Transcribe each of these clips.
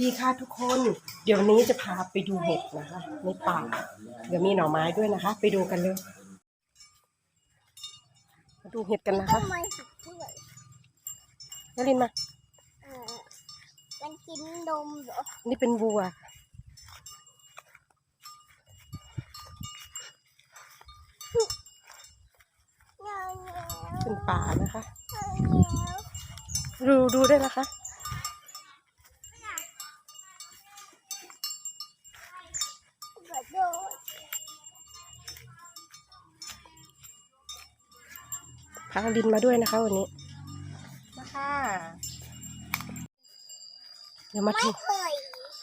ดีค่ะทุกคน เดี๋ยววันนี้จะพาไปดูเห็ดนะคะในป่าเดี๋ยวมีหน่อไม้ด้วยนะคะ ไปดูกันเลยมาดูเห็ดกันนะคะทำไมหักด้วยนลินมาเออมันกินนมเหรอนี่เป็นวัวเงี้ยเงี้ยเป็นป่านะคะเงี้ยดูดูได้นะคะกระ พาลินมาด้วยนะคะวันนี้นะคะเดี๋ยวมาไม่ดูเคย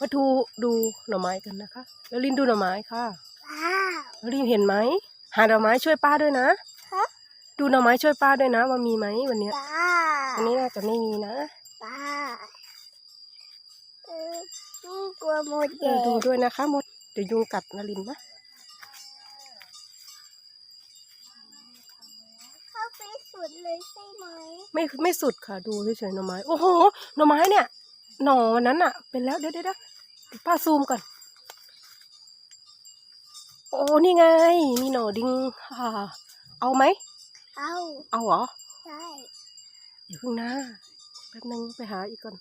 มาดูดูหน่อไม้กันนะคะ แล้วลินดูหน่อไม้ค่ะว้าวแล้วลินเห็นไหมหาหน่อไม้ช่วยป้าด้วยนะฮะดูหน่อไม้ช่วยป้าด้วยนะว่ามีไหมวันเนี้ยป้าวันนี้น่าจะไม่มีนะป้าเออนี่กลัวหมดเอแดอดูงด้วยนะคะมดเดี๋ยวยุงกัดนารินนะ เลยใช่ไหมไม่ไม่สุดค่ะดูเฉยๆหน่อไม้ โอ้โหหน่อไม้เนี่ย หน่อนั้นอะเป็นแล้วเดี๋ยวเดี๋ยวเดี๋ยวเดี๋ยวป้าซูมก่อน โอ้นี่ไง มีหน่อดิงค่ะเอาไหม เอาเอาเหรอ ใช่เดี๋ยวเพิ่งนะแป๊บนึงไปหาอีกก่อน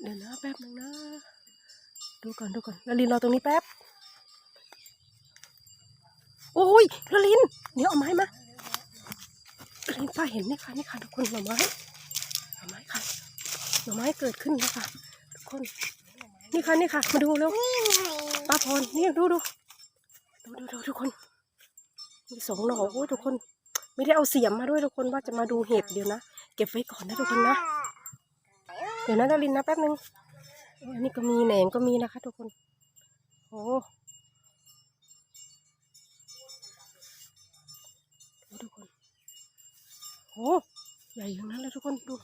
เดี๋ยวนะแป๊บนึงนะ ดูก่อนดูก่อนลลินรอตรงนี้แป๊บ โอ้ยลลิน เดี๋ยวเอาไม้มาลลินป้าเห็นนี่ค่ะนี่ค่ะทุกคนหน่อไม้หน่อไม้ค่ะหน่อไม้เกิดขึ้นแล้วค่ะทุกคน นี่ค่ะนี่ค่ะ มาดูเร็วป้าพรนี่ดูดูดูดูดูทุกคน มีสองหน่อโอ้ยทุกคน ไม่ได้เอาเสียมมาด้วยทุกคนว่าจะมาดูเห็ดเดี๋ยวนะเก็บไว้ก่อนนะทุกคนนะเดี๋ยวนะดารินนะแป๊บนึงอันนี้ก็มีแหนงก็มีนะคะ ทุกคน โอ้ โอ้ใหญ่อย่างนั้นเลยทุกคนดู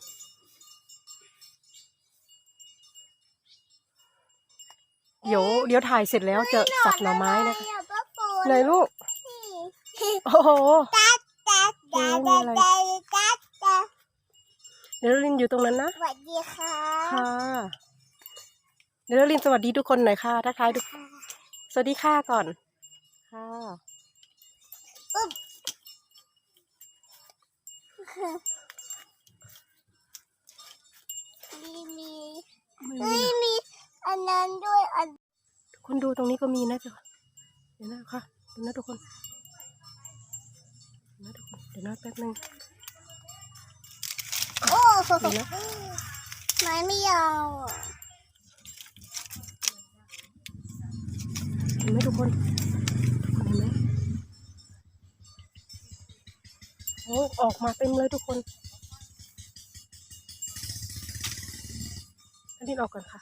เดี๋ยวเดี๋ยวถ่ายเสร็จแล้วจะสับหน่อไม้นะคะหอป้าฝนไหนลูกนี่โอ้โหตัดตัดเอ๊ะตัดมีอะไรตัดตัดตัดเดี๋ยวดารินอยู่ตรงนั้นนะสวัสดีค่ะค่ะเดี๋ยวดารินสวัสดีทุกคนหน่อยค่ะทักทายทุกสวัสดีค่ะก่อนค่ะ มีมีไม่เฮ้มียนะมีอันนั้นด้วยอันทุกคนดูตรงนี้ก็มีนะเดี๋ยวเดี๋ยวนะค่ะเดี๋ยวนะทุกคนเดี๋ยวนะทุกคนเดี๋ยวนะแป๊บนึงโอ้โหเดี๋ยวนะไม้ไม่ยาวอะเห็นไหมทุกคน โอ้ออกมาเต็มเลยทุกคนอันนี้ออกก่อนค่ะ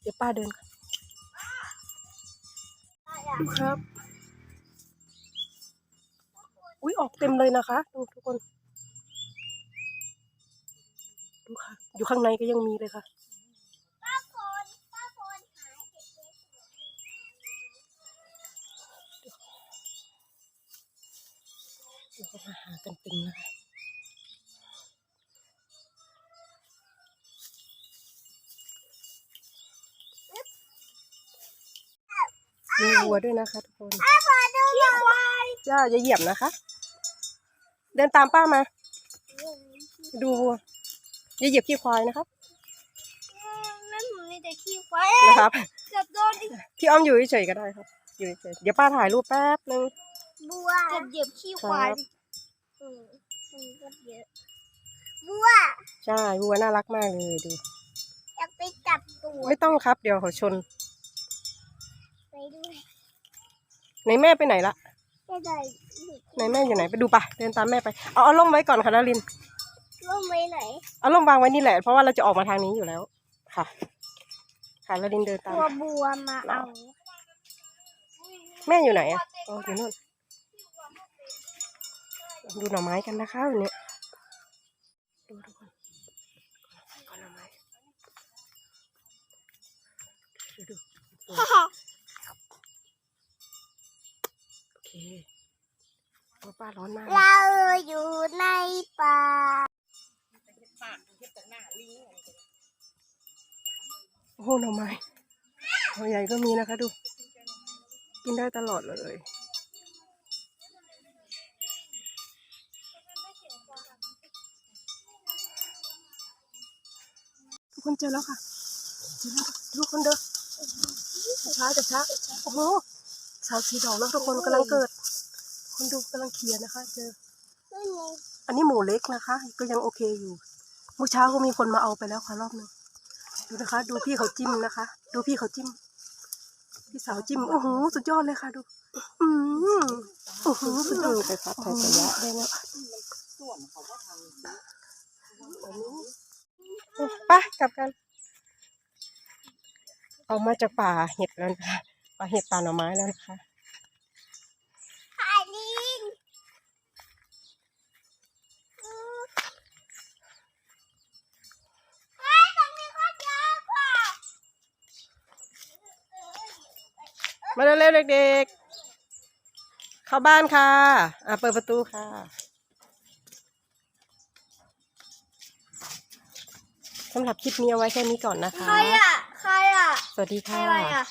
เดี๋ยวป้าเดินก่อนดูครับ อุ้ยออกเต็มเลยนะคะดูทุกคน ดูค่ะ อยู่ข้างในก็ยังมีเลยค่ะ เดี๋ยวเขามาหากันเต็มเลยค่ะมีวัวด้วยนะคะทุกคนๆป้าฝนดูหน่อยย่าอย่าเหยียบนะคะ เดินตามป้ามา ดูวัวอย่าเหยียบขี้ควายนะครับนั่นหนูมีแต่ขี้ไฟนะครับเกือบโดนอีกพี่อ้อมอยู่เฉยๆก็ได้ครับ อยู่เฉยๆเดี๋ยวป้าถ่ายรูปแป๊บนึง บัวเกือบเหยียบขี้ควายครับอืมมันก็เยอะบัวใช่วัวน่ารักมากเลยดู อยากไปจับตัวไม่ต้องครับ เดี๋ยวเขาชน ไปด้วยไหนแม่ไปไหนละจะได้ไหนแม่อยู่ไหนไปดูปะเดินตามแม่ไปเอาเอาล่มไว้ก่อนค่ะดารินร่มไว้ไหนเอาล่มวางไว้นี่แหละ เพราะว่าเราจะออกมาทางนี้อยู่แล้วค่ะ ค่ะดารินเดินตามตัวบัวมาเอา แม่อยู่ไหนอะอ๋ออยู่นู่น ดูหน่อไม้กันนะคะวันนี้ดูทุกคนก่อนหน่อไม้ดูโอเคป้าร้อนมาก เราอยู่ในป่าโอ้หน่อไม้หน่อใหญ่ก็มีนะคะดู กินได้ตลอดเลย ทุกคนเจอแล้วค่ะเจอแล้วทุกคนเด้อช้าจะช้าโอ้โหสาวสีดอกแล้วทุกคนกำลังเกิด คนดูกำลังเคลียร์นะคะ เจอไม่มีอันนี้หมูเล็กนะคะ ก็ยังโอเคอยู่เมื่อเช้าก็มีคนมาเอาไปแล้วค่ะรอบหนึงดูนะคะ ดูพี่เขาจิ้มนะคะ ดูพี่เขาจิ้ม พี่สาวจิ้มโอ้โหสุดยอดเลยค่ะดู อืมโอ้โหสุดยอดไปพัดไทยสยะได้แล้ว ไปกลับกัน ออกมาจากป่าเห็ดแล้วนะคะป่าเห็ดป่าหน่อไม้แล้วนะคะถ่ายลิงเฮ้ยตรงนี้ก็เยอะกว่ามาเร็วๆเด็กๆ เข้าบ้านค่ะ อะเปิดประตูค่ะ สำหรับคลิปนี้เอาไว้แค่นี้ก่อนนะคะ ใครอะ ใครอะสวัสดีใครค่ะ อะไรอะ